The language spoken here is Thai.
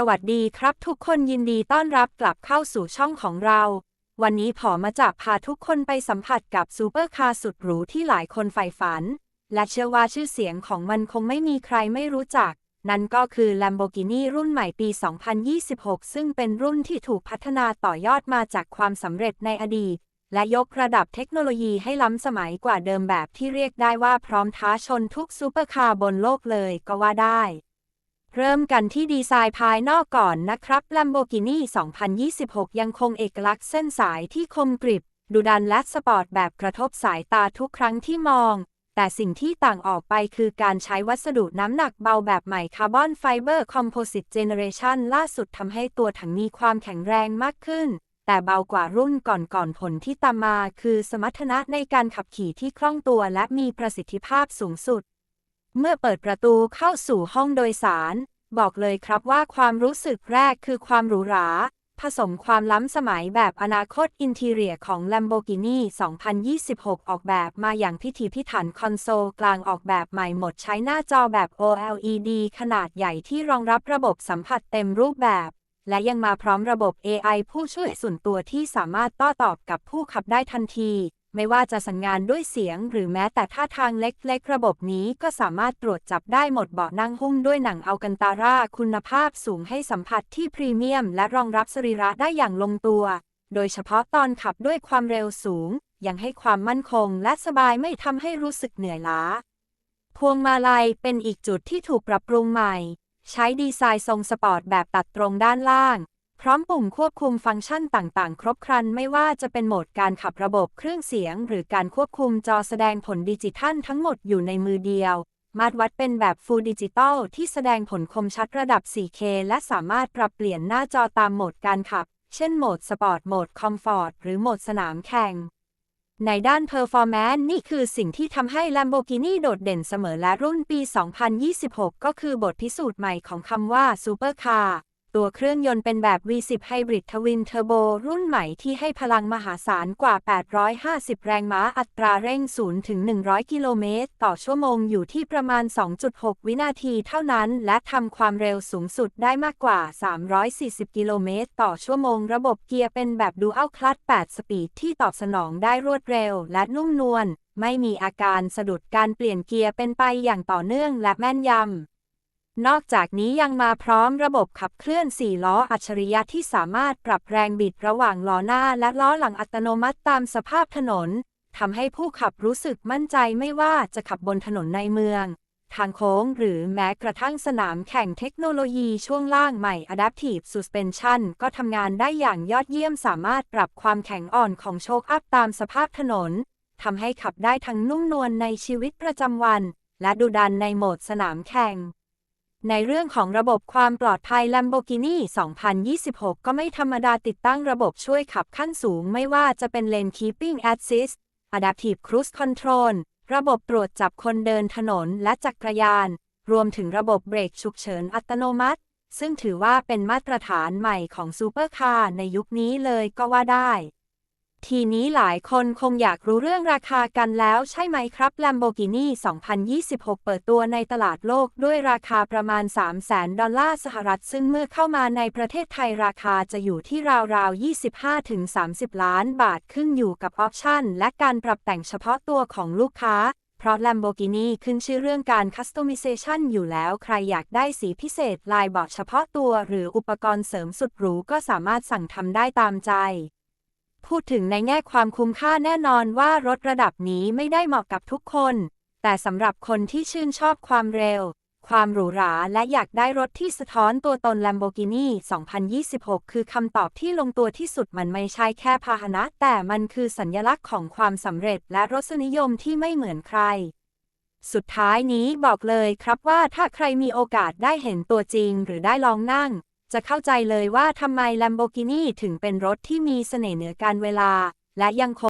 สวัสดีครับทุกคนยินดีต้อนรับกลับเข้าสู่ช่องของเรา วันนี้ผอมาจะพาทุกคนไปสัมผัสกับซูเปอร์คาร์สุดหรูที่หลายคนใฝ่ฝัน และเชื่อว่าชื่อเสียงของมันคงไม่มีใครไม่รู้จัก นั่นก็คือ Lamborghini รุ่นใหม่ปี 2026 ซึ่งเป็นรุ่นที่ถูกพัฒนาต่อยอดมาจากความสำเร็จในอดีต และยกระดับเทคโนโลยีให้ล้ำสมัยกว่าเดิมแบบที่เรียกได้ว่าพร้อมท้าชนทุกซูเปอร์คาร์บนโลกเลยก็ว่าได้ เริ่มกันที่ดีไซน์ภายนอกก่อนนะครับ Lamborghini 2026 ยังคงเอกลักษณ์เส้นสายที่คมกริบ ดุดันและสปอร์ตแบบกระทบสายตาทุกครั้งที่มอง แต่สิ่งที่ต่างออกไปคือการใช้วัสดุน้ำหนักเบาแบบใหม่คาร์บอนไฟเบอร์คอมโพสิตเจเนเรชันล่าสุดทำให้ตัวถังมีความแข็งแรงมากขึ้น แต่เบากว่ารุ่นก่อนๆผลที่ตามมา คือสมรรถนะในการขับขี่ที่คล่องตัวและมีประสิทธิภาพสูงสุด เมื่อเปิดประตูเข้าสู่ห้องโดยสาร บอกเลยครับว่าความรู้สึกแรกคือความหรูหรา ผสมความล้ำสมัยแบบอนาคตอินทีเรียของ Lamborghini 2026 ออกแบบมาอย่างพิถีพิถันคอนโซลกลางออกแบบใหม่หมดใช้หน้าจอแบบ OLED ขนาดใหญ่ที่รองรับระบบสัมผัสเต็มรูปแบบ และยังมาพร้อมระบบ AI ผู้ช่วยส่วนตัวที่สามารถโต้ตอบกับผู้ขับได้ทันที ไม่ว่าจะสัญญาณด้วยเสียง หรือแม้แต่ท่าทางเล็กๆ ระบบนี้ก็สามารถตรวจจับได้หมดเบาะนั่งหุ้มด้วยหนังอัลกันตาร่าคุณภาพสูงให้สัมผัสที่พรีเมียม และรองรับสรีระได้อย่างลงตัว โดยเฉพาะตอนขับด้วยความเร็วสูง ยังให้ความมั่นคง และสบายไม่ทำให้รู้สึกเหนื่อยล้า พวงมาลัยเป็นอีกจุดที่ถูกปรับปรุงใหม่ ใช้ดีไซน์ทรงสปอร์ตแบบตัดตรงด้านล่าง พร้อมปุ่มควบคุมฟังก์ชันต่างๆ ครบครันไม่ว่าจะเป็นโหมดการขับระบบเครื่องเสียง หรือการควบคุมจอแสดงผลดิจิทัลทั้งหมดอยู่ในมือเดียว มาตรวัดเป็นแบบ Full Digital ที่แสดงผลคมชัดระดับ 4K และสามารถปรับเปลี่ยนหน้าจอตามโหมดการขับ เช่นโหมดสปอร์ต โหมดคอมฟอร์ต หรือโหมดสนามแข่งในด้าน Performance นี่คือสิ่งที่ทำให้ Lamborghini โดดเด่นเสมอและรุ่นปี 2026 ก็คือบทพิสูจน์ใหม่ของคำว่า Supercar ตัวเครื่องยนต์เป็นแบบ V10 Hybrid Twin Turbo รุ่นใหม่ที่ให้พลังมหาศาลกว่า 850 แรงม้าอัตราเร่ง 0 ถึง 100 กิโลเมตร ต่อชั่วโมงอยู่ที่ประมาณ 2.6 วินาทีเท่านั้น และทำความเร็วสูงสุดได้มากกว่า 340 กิโลเมตร ต่อชั่วโมง ระบบเกียร์เป็นแบบ Dual Clutch 8 สปีดที่ตอบสนองได้รวดเร็ว และนุ่มนวลไม่มีอาการสะดุดการเปลี่ยนเกียร์เป็นไปอย่างต่อเนื่องและแม่นยำ นอกจากนี้ยังมาพร้อมระบบขับเคลื่อน 4 ล้ออัจฉริยะที่สามารถปรับแรงบิดระหว่างล้อหน้าและล้อหลังอัตโนมัติตามสภาพถนนทำให้ผู้ขับรู้สึกมั่นใจไม่ว่าจะขับบนถนนในเมือง ทางโค้งหรือแม้กระทั่งสนามแข่งเทคโนโลยีช่วงล่างใหม่ Adaptive Suspension ก็ทำงานได้อย่างยอดเยี่ยมสามารถปรับความแข็งอ่อนของโชคอัพตามสภาพถนนทำให้ขับได้ทั้งนุ่มนวลในชีวิตประจำวัน และดุดันในโหมดสนามแข่ง ในเรื่องของระบบความปลอดภัย Lamborghini 2026 ก็ไม่ธรรมดาติดตั้งระบบช่วยขับขั้นสูงไม่ว่าจะเป็น Lane Keeping Assist Adaptive Cruise Control ระบบตรวจจับคนเดินถนนและจักรยาน รวมถึงระบบเบรกฉุกเฉินอัตโนมัติ ซึ่งถือว่าเป็นมาตรฐานใหม่ของซูเปอร์คาร์ในยุคนี้เลยก็ว่าได้ ทีนี้หลายคนคงอยากรู้เรื่องราคากันแล้วใช่ไหมครับ Lamborghini 2026 เปิดตัวในตลาดโลกด้วยราคาประมาณ 3 0 0 0 0ดอลลาร์สหรัฐ ซึ่งเมื่อเข้ามาในประเทศไทยราคาจะอยู่ที่ราวๆ 25-30 ล้านบาทขึ้นอยู่กับออปชั่น และการปรับแต่งเฉพาะตัวของลูกค้า เพราะ Lamborghini ขึ้นชื่อเรื่องการ Customization อยู่แล้วใครอยากได้สีพิเศษลายบาะเฉพาะตัว หรืออุปกรณ์เสริมสุดหรูก็สามารถสั่งทำได้ตามใจ พูดถึงในแง่ความคุ้มค่าแน่นอนว่ารถระดับนี้ไม่ได้เหมาะกับทุกคน แต่สำหรับคนที่ชื่นชอบความเร็ว ความหรูหราและอยากได้รถที่สะท้อนตัวตน Lamborghini 2026 คือคำตอบที่ลงตัวที่สุดมันไม่ใช่แค่พาหนะ แต่มันคือสัญลักษณ์ของความสำเร็จและรสนิยมที่ไม่เหมือนใคร สุดท้ายนี้บอกเลยครับว่าถ้าใครมีโอกาสได้เห็นตัวจริงหรือได้ลองนั่ง จะเข้าใจเลยว่าทำไม Lamborghini ถึงเป็นรถที่มีเสน่ห์เหนือการเวลา และยังคง